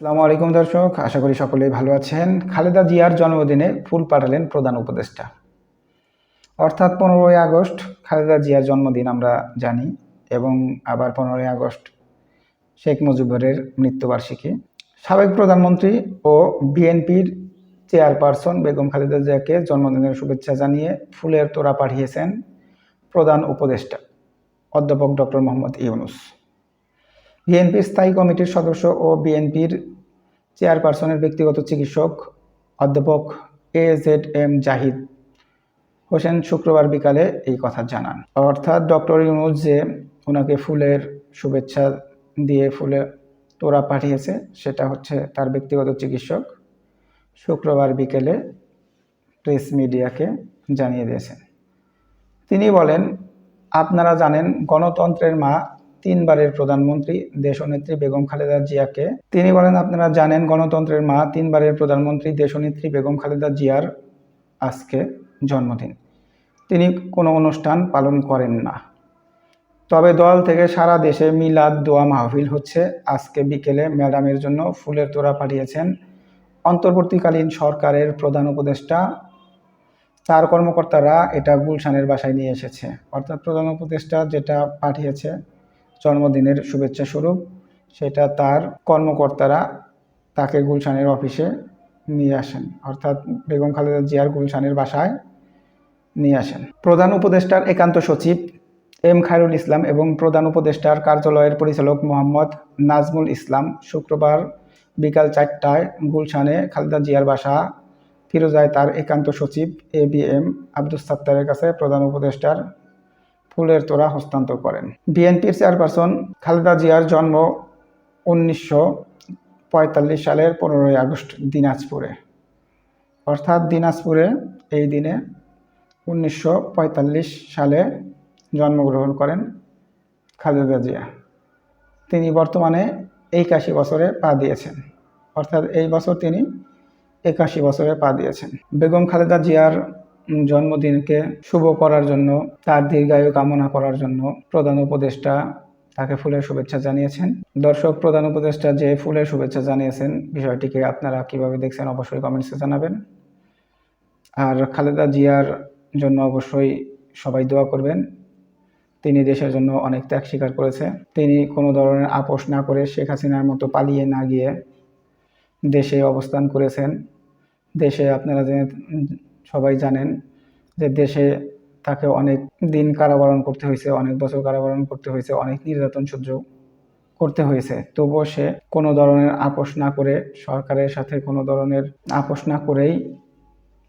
আসসালামু আলাইকুম দর্শক, আশা করি সকলেই ভালো আছেন। খালেদা জিয়ার জন্মদিনে ফুল পাঠালেন প্রধান উপদেষ্টা। অর্থাৎ পনেরোই আগস্ট খালেদা জিয়ার জন্মদিন আমরা জানি এবং আবার পনেরোই আগস্ট শেখ মুজিবুরের মৃত্যুবার্ষিকী। সাবেক প্রধানমন্ত্রী ও বিএনপির চেয়ারপারসন বেগম খালেদা জিয়াকে জন্মদিনের শুভেচ্ছা জানিয়ে ফুলের তোড়া পাঠিয়েছেন প্রধান উপদেষ্টা, অধ্যাপক ডক্টর মোহাম্মদ ইউনুস। বিএনপির স্থায়ী কমিটির সদস্য ও বিএনপির চেয়ারপারসনের ব্যক্তিগত চিকিৎসক অধ্যাপক A Z M Zahid Hossain শুক্রবার বিকালে এই কথা জানান। অর্থাৎ ডক্টর ইউনুস যে ওনাকে ফুলের শুভেচ্ছা দিয়ে ফুলে তোরা পাঠিয়েছে, সেটা হচ্ছে তার ব্যক্তিগত চিকিৎসক শুক্রবার বিকেলে প্রেস মিডিয়াকে জানিয়ে দিয়েছেন। তিনি বলেন, আপনারা জানেন, গণতন্ত্রের মা তিনবারের প্রধানমন্ত্রী দেশনেত্রী বেগম খালেদা জিয়াকে। তিনি বলেন, আপনারা জানেন গণতন্ত্রের মা তিনবারের প্রধানমন্ত্রী দেশনেত্রী বেগম খালেদা জিয়ার আজকে জন্মদিন। তিনি কোনো অনুষ্ঠান পালন করেন না। তবে দল থেকে সারা দেশে মিলাদ দোয়া মাহফিল হচ্ছে। আজকে বিকেলে ম্যাডামের জন্য ফুলের তোড়া পাঠিয়েছেন অন্তর্বর্তীকালীন সরকারের প্রধান উপদেষ্টা। তার কর্মকর্তারা এটা গুলশানের বাসায় নিয়ে এসেছে। অর্থাৎ প্রধান উপদেষ্টা যেটা পাঠিয়েছে জন্মদিনের শুভেচ্ছা স্বরূপ, সেটা তার কর্মকর্তারা তাকে গুলশানের অফিসে নিয়ে আসেন। অর্থাৎ বেগম খালেদা জিয়ার গুলশানের বাসায় নিয়ে আসেন। প্রধান উপদেষ্টার একান্ত সচিব এম খায়রুল ইসলাম এবং প্রধান উপদেষ্টার কার্যালয়ের পরিচালক মোহাম্মদ নাজমুল ইসলাম শুক্রবার বিকাল চারটায় গুলশানে খালেদা জিয়ার বাসা ফিরোজায় তার একান্ত সচিব এ বি এম আব্দুস সাত্তারের কাছে প্রধান উপদেষ্টার ফুলের তোড়া হস্তান্তর করেন। বিএনপির চেয়ারপারসন খালেদা জিয়ার জন্ম উনিশশো পঁয়তাল্লিশ সালের পনেরোই আগস্ট দিনাজপুরে। অর্থাৎ দিনাজপুরে এই দিনে উনিশশো পঁয়তাল্লিশ সালে জন্মগ্রহণ করেন খালেদা জিয়া। তিনি বর্তমানে একাশি বছরে পা দিয়েছেন। অর্থাৎ এই বছর তিনি একাশি বছরে পা দিয়েছেন। বেগম খালেদা জিয়ার জন্মদিনকে শুভ করার জন্য, তার দীর্ঘায়ু কামনা করার জন্য প্রধান উপদেষ্টা তাকে ফুলের শুভেচ্ছা জানিয়েছেন। দর্শক, প্রধান উপদেষ্টা যে ফুলের শুভেচ্ছা জানিয়েছেন, বিষয়টিকে আপনারা কীভাবে দেখছেন অবশ্যই কমেন্টসে জানাবেন। আর খালেদা জিয়ার জন্য অবশ্যই সবাই দোয়া করবেন। তিনি দেশের জন্য অনেক ত্যাগ স্বীকার করেছে। তিনি কোনো ধরনের আপোষ না করে শেখ হাসিনার মতো পালিয়ে না গিয়ে দেশে অবস্থান করেছেন। দেশে আপনারা যে সবাই জানেন যে দেশে তাকে অনেক দিন কারাবরণ করতে হয়েছে, অনেক বছর কারাবরণ করতে হয়েছে, অনেক নির্যাতন সহ্য করতে হয়েছে। তবুও সে কোনো ধরনের আপোষ না করে সরকারের সাথে কোনো ধরনের আপোষ না করেই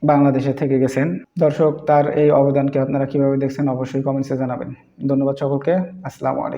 বাংলাদেশে থেকে গেছেন। দর্শক, তার এই অবদানকে আপনারা কীভাবে দেখছেন অবশ্যই কমেন্টসে জানাবেন। ধন্যবাদ সকলকে। আসসালামু আলাইকুম।